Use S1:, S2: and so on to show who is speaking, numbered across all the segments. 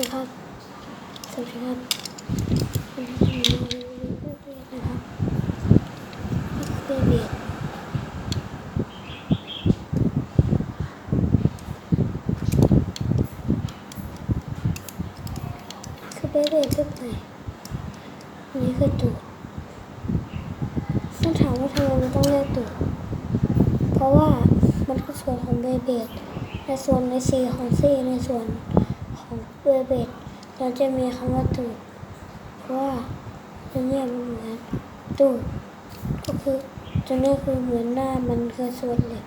S1: ดีครับ สวัสดีครับเรามารีวิวเบเบนะครับเบเบคือเบเบรูปไหนอันนี้คือตูดต้องถามว่าทำไมมันต้องเรียกตูดเพราะว่ามันคือส่วนของเบเบดในส่วนในสีของสีในส่วน องเบเบดเราจะมีคำว่าตูดเพราะว่าตัวเนี้ยมันเหมือนตูดก็คือตัวเนี้ยคือเหมือนหน้ามันคือส่วนเหล็ก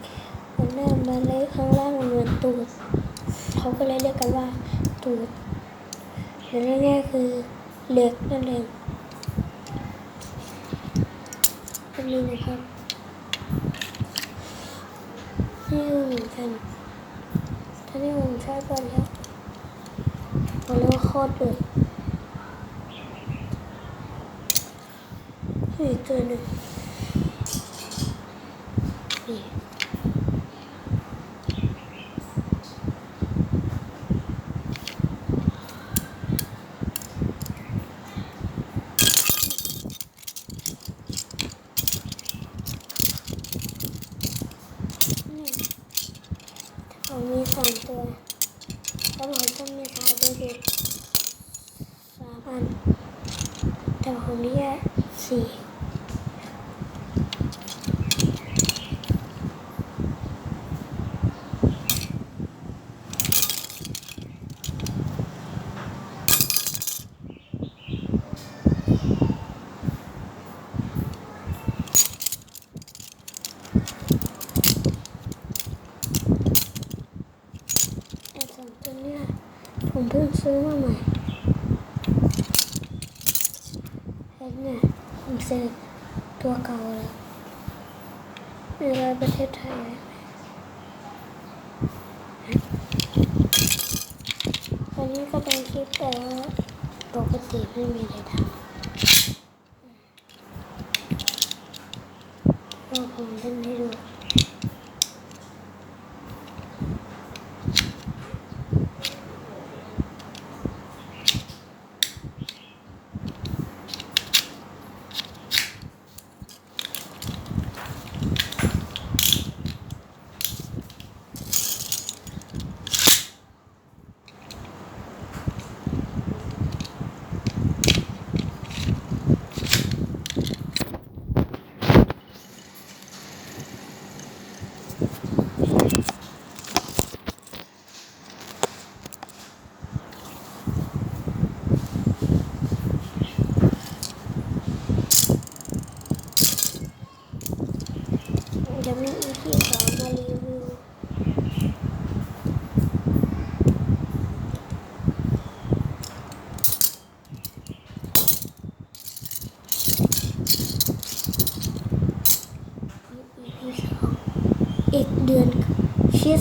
S1: หมือนหน้ามันเลยข้างล่างมันเหมือนตูดเขาก็เลยเรียกกันว่าตูดหรือง่ายๆคือเหล็กนั่นเองอันนี้นะครับนี่เหมือนกันท่านี้ผมใช้ก่อนแล้ว มเรียกว่าโคตรเลยนี่อีกตัวหนึ่งนี่ผมมีสามตัวแล้วผมก็มี สายเด็กสามอันแต่ผมมีแค่สี่ตัวเนี้ย ผมเพิ่งซื้อมาใหม่ไอ้เนี่ยผมซื้อตัวเก่าแล้วในรานประเทศไทยวันนี้ก็เป็นคลิปแต่ว่าปกติไม่มีอะไรทำก็ผมเล่นให้ดู เดี๋ยวมีอีพีสองมารีวิว อีพี